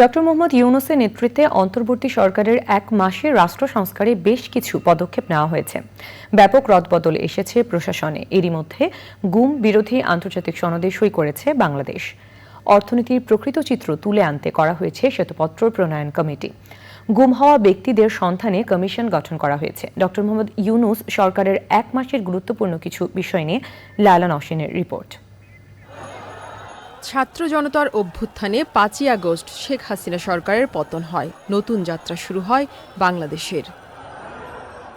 Doctor Mohammad ইউনুসের নেতৃত্বে অন্তর্বর্তী সরকারের এক মাসে রাষ্ট্র সংস্কারে বেশ কিছু পদক্ষেপ নেওয়া হয়েছে। ব্যাপক রদবদল এসেছে প্রশাসনে। এরই মধ্যে গুম বিরোধী আন্তর্জাতিক সনদে সই করেছে বাংলাদেশ। অর্থনীতির প্রকৃত চিত্র তুলে আনতে করা হয়েছে শ্বেতপত্র প্রণয়ন কমিটি। গুম হওয়া ব্যক্তিদের সন্ধানে কমিশন গঠন করা হয়েছে। ডক্টর মোহাম্মদ ইউনুস সরকারের এক মাসের গুরুত্বপূর্ণ কিছু বিষয় নিয়ে লালা নসীনের রিপোর্ট। ছাত্র জনতার অভ্যুত্থানে পাঁচই আগস্ট শেখ হাসিনা সরকারের পতন হয়। নতুন যাত্রা শুরু হয় বাংলাদেশের।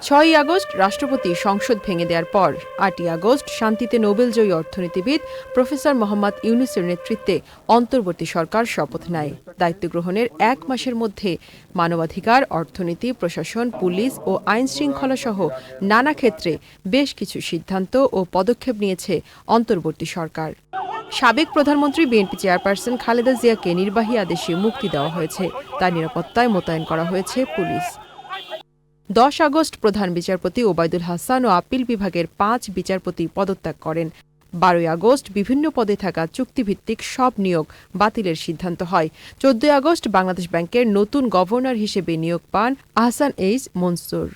ছয়ই আগস্ট রাষ্ট্রপতি সংসদ ভেঙে দেওয়ার পর আটই আগস্ট শান্তিতে নোবেলজয়ী অর্থনীতিবিদ প্রফেসর মোহাম্মদ ইউনুসের নেতৃত্বে অন্তর্বর্তী সরকার শপথ নেয়। দায়িত্ব গ্রহণের এক মাসের মধ্যে মানবাধিকার, অর্থনীতি, প্রশাসন, পুলিশ ও আইন শৃঙ্খলা সহ নানা ক্ষেত্রে বেশ কিছু সিদ্ধান্ত ও পদক্ষেপ নিয়েছে অন্তর্বর্তী সরকার। সাবেক প্রধানমন্ত্রী বিএনপি চেয়ারপারসন খালেদা জিয়াকে নির্বাহী আদেশে মুক্তি দেওয়া হয়েছে। তার নিরাপত্তায় মোতায়েন করা হয়েছে পুলিশ। দশ আগস্ট প্রধান বিচারপতি ওবায়দুল হাসান ও আপিল বিভাগের পাঁচ বিচারপতি পদত্যাগ করেন। বারোই আগস্ট বিভিন্ন পদে থাকা চুক্তিভিত্তিক সব নিয়োগ বাতিলের সিদ্ধান্ত হয়। চোদ্দই আগস্ট বাংলাদেশ ব্যাংকের নতুন গভর্নর হিসেবে নিয়োগ পান আহসান এইস মনসুর।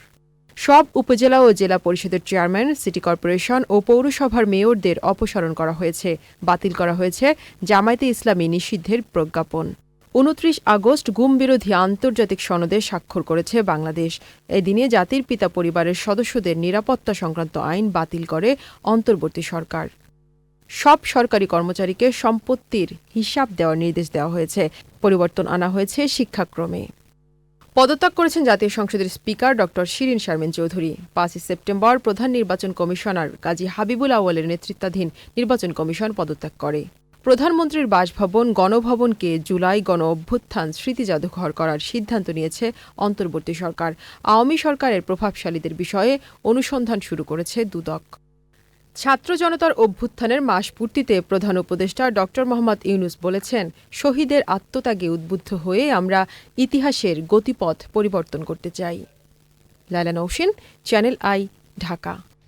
সব উপজেলা ও জেলা পরিষদের চেয়ারম্যান, সিটি কর্পোরেশন ও পৌরসভার মেয়রদের অপসারণ করা হয়েছে। বাতিল করা হয়েছে জামায়াতে ইসলামী নিষিদ্ধের প্রজ্ঞাপন। উনত্রিশ আগস্ট গুম বিরোধী আন্তর্জাতিক সনদে স্বাক্ষর করেছে বাংলাদেশ। এদিনে জাতির পিতা পরিবারের সদস্যদের নিরাপত্তা সংক্রান্ত আইন বাতিল করে অন্তর্বর্তী সরকার। সব সরকারি কর্মচারীকে সম্পত্তির হিসাব দেওয়ার নির্দেশ দেওয়া হয়েছে। পরিবর্তন আনা হয়েছে শিক্ষাক্রমে। পদত্যাগ করেছেন জাতীয় সংসদের স্পিকার ডক্টর শিরিন শারমিন চৌধুরী। পাঁচই সেপ্টেম্বর প্রধান নির্বাচন কমিশনার কাজী হাবিবুল আউয়ালের নেতৃত্বাধীন নির্বাচন কমিশন পদত্যাগ করে। প্রধানমন্ত্রীর বাসভবন, গণভবনকে জুলাই গণ অভ্যুত্থান স্মৃতি জাদুঘর করার সিদ্ধান্ত নিয়েছে অন্তর্বর্তী সরকার। আওয়ামী সরকারের প্রভাবশালীদের বিষয়ে অনুসন্ধান শুরু করেছে দুদক। ছাত্র জনতার অভ্যুত্থানের মাস পূর্তিতে প্রধান উপদেষ্টা ড. মোহাম্মদ ইউনুস বলেছেন, শহীদের আত্মত্যাগে উদ্বুদ্ধ হয়ে আমরা ইতিহাসের গতিপথ পরিবর্তন করতে চাই। লালা নৌসিন, চ্যানেল আই, ঢাকা।